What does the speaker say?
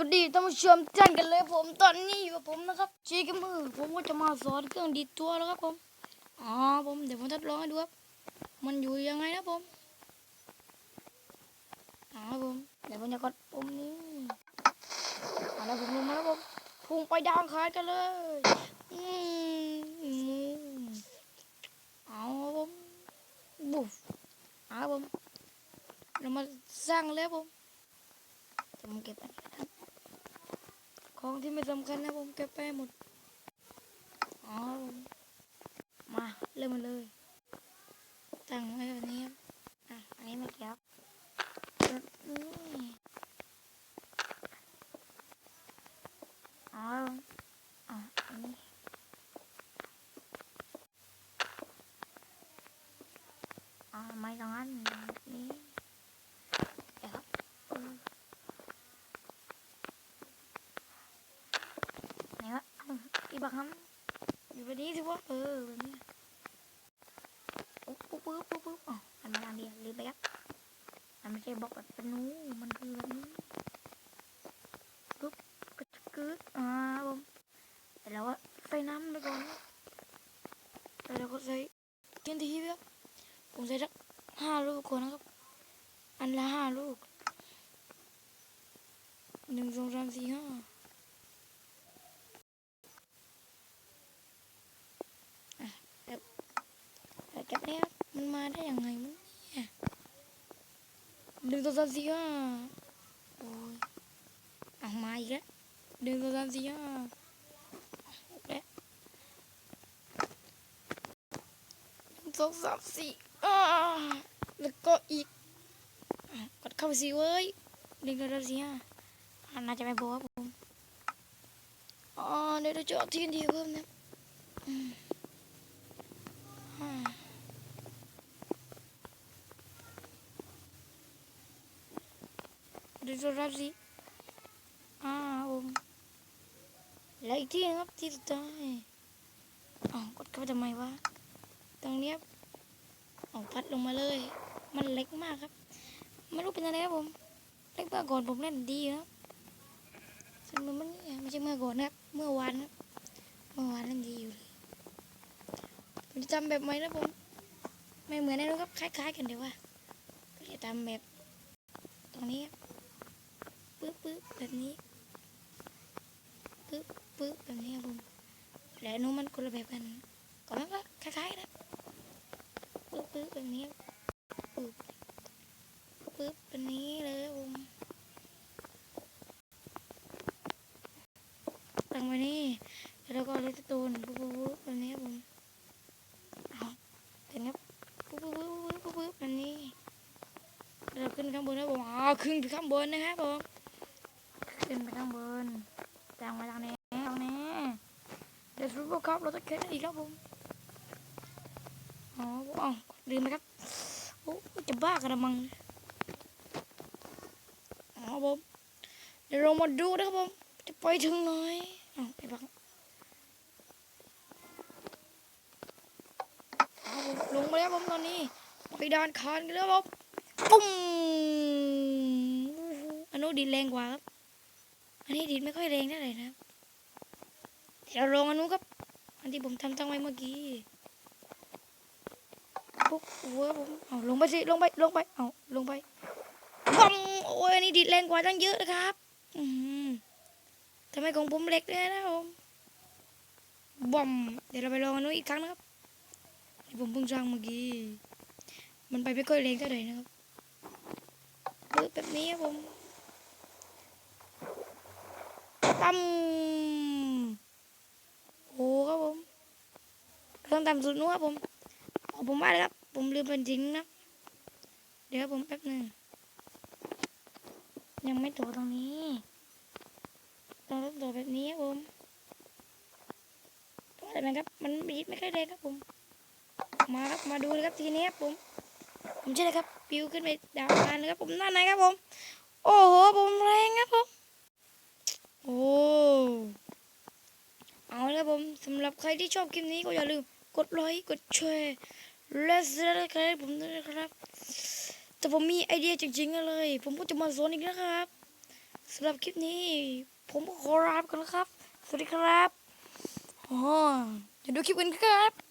วัสดีท่านผู้ชมท่านกันเลยผมตอนนี้อยู่กับผมนะครับจีกับมือผมก็จะมาสอนเครื่องดีดตัวแล้วครับผมอ๋อผมเดี๋ยวผมทดลองให้ดูครับมันอยู่ยังไงนะผมอ๋อผมเดี๋ยวผมจะกดปุ่มนี้เอาละผมลงมาแล้วผมพุ่งไปดาวอังคารกันเลยอืมอืมเอาผมบุฟอาครับผมเรามาสร้างเลยครับผมจะผมเก็บอันนี้นะครับ ของที่ไม่สำคัญนะผมเก็บไปหมด อ๋อผมมาเริ่มมาเลย ตั้งไว้แบบนี้ครับ อะ อันนี้ไม่เก็บแบบนี้อ๋ออะอันนี้อ๋อไม่ต้องอันนี้เดี๋ยวครับเออ ไหนวะเอ้าอีบักฮัมอยู่แบบนี้สิวะเออแบบนี้ปุ๊บปุ๊บปุ๊บปุ๊บปุ๊บอ๋อมันมาทางเดียวลืมไปครับมันไม่ใช่บล็อกแบบเป็นนู้มันคือแบบนี้ปุ๊บกึดกึดอ่าผมแต่เราก็ใส่น้ำไปก่อนแล้วเราก็ใส่เทียนทีครับผมใส่สักห้าลูกก่อนนะครับ อันละห้าลูกหนึ่งสองสามสี่ห้า แต่ จับเนี้ยมันมาได้ยังไงมั้งเนี่ยหนึ่งสองสามสี่ห้าโอ้ยเอามาอีกแล้วหนึ่งสองสามสี่ห้าแล้วหนึ่งสองสามสี่อ่าแล้วก็อีกกดเข้าไปสิเว้ยหนึ่งสองสามสี่ห้าอ่าน่าจะไม่พอครับผมอ๋อเดี๋ยวเราจะเอาที่กันทีเพิ่มนะอื มอ่าดูโทรศัพท์สิอ่าผมแล้วอีกที่นะครับที่สุดท้ายอ๋อกดเข้าไปทำไมวะตรงเนี้ยเออกพัดลงมาเลย มันเล็กมากครับไม่รู้เป็นอะไรครับผมเล็กมากก่อนผมเล่นดีครับส่นมันนี่ไม่ใช่เมื่อก่อนนะครับเมื่อวานครับเมื่อวานเล่นดีอยู่เลยผมจะทำแบบใหม่นะผมไม่เหมือนน่นอนครับคล้าย ๆ กันเดี๋ยวว่าก็จะทำแบบตรงนี้ครับ ปึ๊บปึ๊บแบบนี้ปึ๊บปึ๊บแบบนี้ครับผมและอันนู้นมันคนละแบบกันก็มันก็คล้ายๆนะปึ๊บปึ๊บแบบนี้ปึ๊บปึ๊บแบบนี้เลยครับผมตั้งไว้นี่แล้วก็เลยตูนปึ๊บปึ๊บปึ๊บแบบนี้ครับผมเอาเห็นครับปึ๊บปึ๊บปึ๊บปึ๊บปึ๊บแบบนี้เราขึ้นข้างบนนะผมอ๋อขึ้นไปข้างบนนะครับผม ขึ้นไปข้างบนจางมาทางนี้ทางนี้เดี๋ยวซูเปอร์คัพเราจะแข่งอีกแล้วผมอ๋ออ๋อลืมไปครับโอ้จะบ้ากันละมังอ๋อผมเดี๋ยวเรามาดูนะครับผมจะไปถึงไหนอ๋อไอ้บังอ๋อผมลงมาแล้วผมตอนนี้ไปดานคานกันแล้วผมปุ้มอันนู้ดินแรงกว่าครับ อันนี้ดีดไม่ค่อยแรงเท่าไหร่นะเดี๋ยวเราลองอันนู้นครับ อันที่ผมทำตั้งไว้เมื่อกี้ปุ๊บหัวผมเอาลงไปสิลงไปลงไปเอาลงไปบัมโอ้ยอันนี้ดีดแรงกว่าตั้งเยอะนะครับ อืมทำไมของผมเล็กเลยนะผมบอมเดี๋ยวเราไปลองอันนู้นอีกครั้งนะครับที่ผมเพิ่งสร้างเมื่อกี้ มันไปไม่ค่อยแรงเท่าไหร่นะครับปึ๊บแบบนี้ครับผม ตั้มโอ้ครับผมเครื่องต่ำสุดนู้นครับผมเอาผมว่าเลยครับ ผมลืมเป็นจริงนะ เดี๋ยวผมแป๊บหนึ่งยังไม่ตัวตรงนี้เราต้องตัวแบบนี้ครับผมตัวอะไรนะครับ มันบีดไม่ค่อยแรงครับผม มาครับมาดูเลยครับทีนี้ครับผม ผมเชื่อเลยครับ ปิวขึ้นไปดาวอังคานเลยครับผมนั่นไหนครับผม โอ้โหผมแรงครับผม โอ้เอาละผมสำหรับใครที่ชอบคลิปนี้ก็อย่าลืมกดไลค์กดแชร์และสไครต์ผมด้วยนะครับ แต่ผมมีไอเดียจริงๆเลย ผมก็จะมาสอนอีกนะครับสำหรับคลิปนี้ ผมก็ขอลาไปก่อนนะครับ สวัสดีครับอ๋ออย่าดูคลิปกันครับ